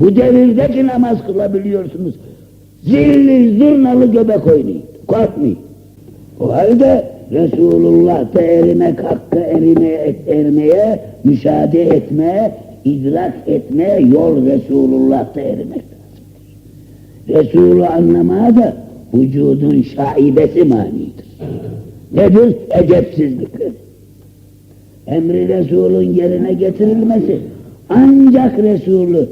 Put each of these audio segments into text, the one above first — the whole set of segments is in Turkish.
bu devirdeki namaz kılabiliyorsunuz. Zilli zurnalı göbek oynayın. Korkmayın. O halde Resulullah'ta erimek hakkı erime, ermeye, müşahede etmeye, idrak etmeye yol Resulullah'ta erimek lazım. Resulü anlamaya da vücudun şaibesi manidir. Nedir? Edepsizlikler. Emri Resul'ün yerine getirilmesi ancak Resulü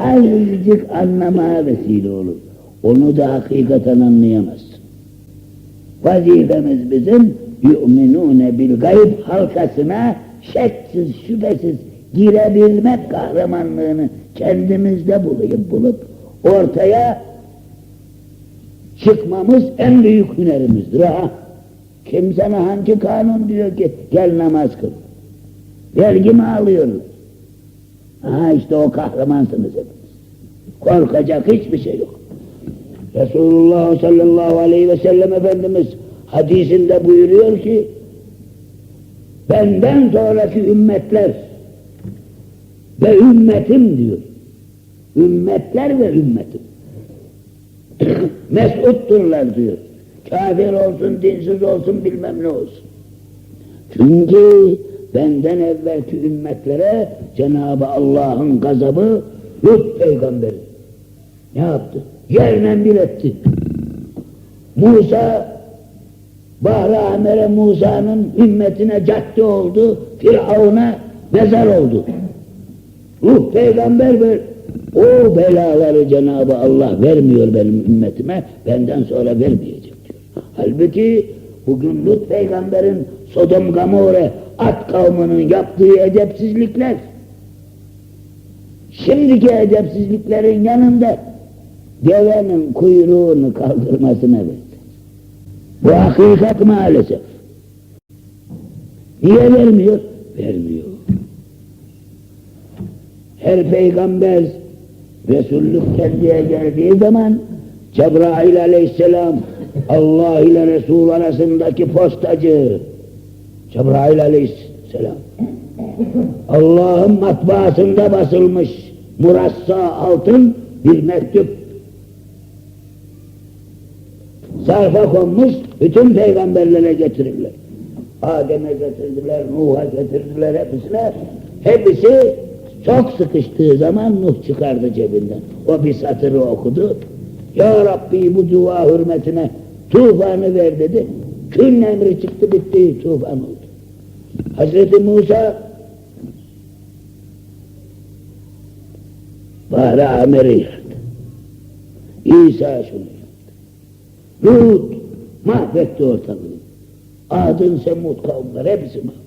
azıcık anlamaya vesile olur. Onu da hakikaten anlayamazsın. Vazifemiz bizim yu'minune bil gayb halkasına şeksiz şüphesiz girebilmek kahramanlığını kendimizde bulup bulup ortaya çıkmamız en büyük hünerimizdir. Ha. Kim sana hangi kanun diyor ki gel namaz kıl. Vergi mi alıyoruz? Ha işte o kahramansınız hepiniz. Korkacak hiçbir şey yok. Resulullah sallallahu aleyhi ve sellem Efendimiz hadisinde buyuruyor ki benden sonraki ümmetler ve ümmetim diyor. Ümmetler ve ümmetim. Mesutturlar diyor. Kafir olsun, dinsiz olsun, bilmem ne olsun. Çünkü benden evvelki ümmetlere Cenab-ı Allah'ın gazabı Lut peygamberi ne yaptı? Yerle bir etti. Musa Bahri Amer'e Musa'nın ümmetine cadde oldu, Firavun'a mezar oldu. Ruh peygamber ver. O belaları Cenab-ı Allah vermiyor benim ümmetime, benden sonra vermeyecek diyor. Halbuki bugün Lut peygamberin Sodom Gamore at kavminin yaptığı edepsizlikler şimdiki edepsizliklerin yanında devenin kuyruğunu kaldırmasına benzer. Bu hakikat maalesef. Niye vermiyor? Vermiyor. Her peygamber Resullük kendiye geldiği zaman Cebrail aleyhisselam Allah ile Resul arasındaki postacı Cebrail aleyhisselam Allah'ın matbaasında basılmış murassa altın bir mektup sarfa konmuş bütün peygamberlere getirirler. Adem'e getirdiler, Nuh'a getirdiler hepsine. Hepsi çok sıkıştığı zaman Nuh çıkardı cebinden. O bir satırı okudu. Ya Rabbi bu dua hürmetine tufanı ver dedi. Kün emri çıktı bitti tufan oldu. Hazreti Musa Bahri Amer'i yaktı. İsa şunu yaktı. Lut mahvetti ortalığı. Adın Semud kavimler hepsi mahvetti.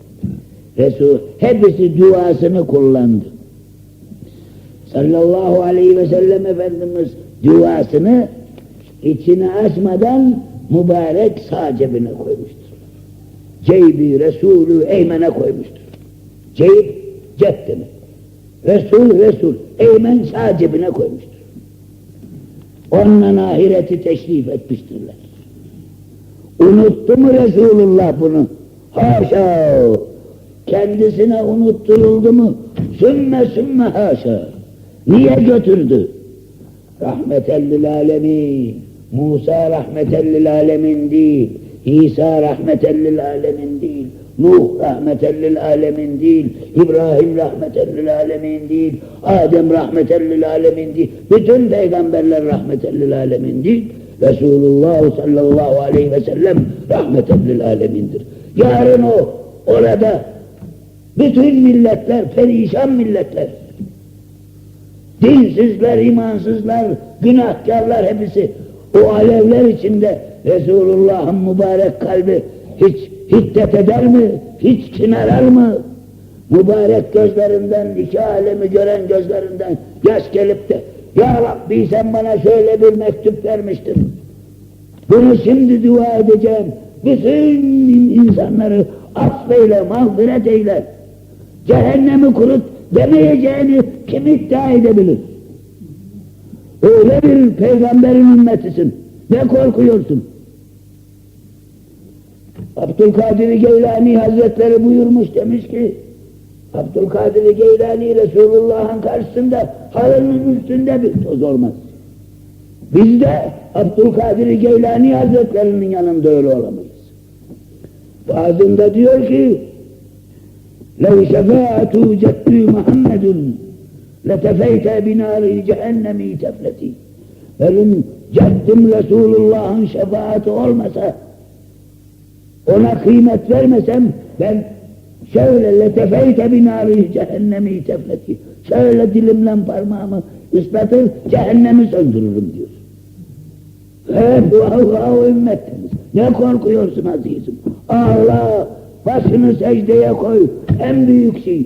Resul hepsi duasını kullandı. Sallallahu aleyhi ve sellem Efendimiz duasını içine açmadan mübarek sağ cebine koymuştur. Ceybi Resulü eymene koymuştur. Ceyb cep demek. Resul Resul eymen sağ cebine koymuştur. Onunla ahireti teşrif etmiştirler. Unuttu mu Resulullah bunu? Haşa! Kendisine unutturuldu mu? Sümme sümme haşa! Niye götürdü? Rahmetellil alemin. Musa rahmetellil alemin değil. İsa rahmetellil alemin değil. Nuh rahmetellil alemin değil. İbrahim rahmetellil alemin değil. Adem rahmetellil alemin değil. Bütün peygamberler rahmetellil alemin değil. Resulullah sallallahu aleyhi ve sellem rahmetellil alemindir. Yarın o orada bütün milletler, perişan milletler, dinsizler, imansızlar, günahkarlar hepsi o alevler içinde Resulullah'ın mübarek kalbi hiç hiddet eder mi? Hiç kinarar mı? Mübarek gözlerinden, iki alemi gören gözlerinden yaş gelip de Ya Rabbi sen bana şöyle bir mektup vermiştin. Bunu şimdi dua edeceğim. Bütün insanları affeyle, mağfiret eyle. Cehennemi kurut demeyeceğini kim iddia edebilir? Öyle bir peygamberin ümmetisin. Ne korkuyorsun? Abdülkadir Geylani Hazretleri buyurmuş demiş ki Abdülkadir Geylani Resulullah'ın karşısında halının üstünde bir toz olmaz. Biz de Abdülkadir Geylani Hazretlerinin yanında öyle olamayız. Bazında diyor ki لَوْ شَفَاعَتُ جَدُّ مُحَمَّدٌ لَتَفَيْتَ بِنَارِ جَهَنَّمِ تَفْلَتِ Benim caddim Resulullah'ın şefaati olmasa ona kıymet vermesem ben şöyle letefeyte binari cehennemi tefleti şöyle dilimle parmağımı ıslatır cehennemi söndürürüm diyor. Evet vahu ümmettiniz. Ne korkuyorsun azizim? Allah başını secdeye koy. En büyük şey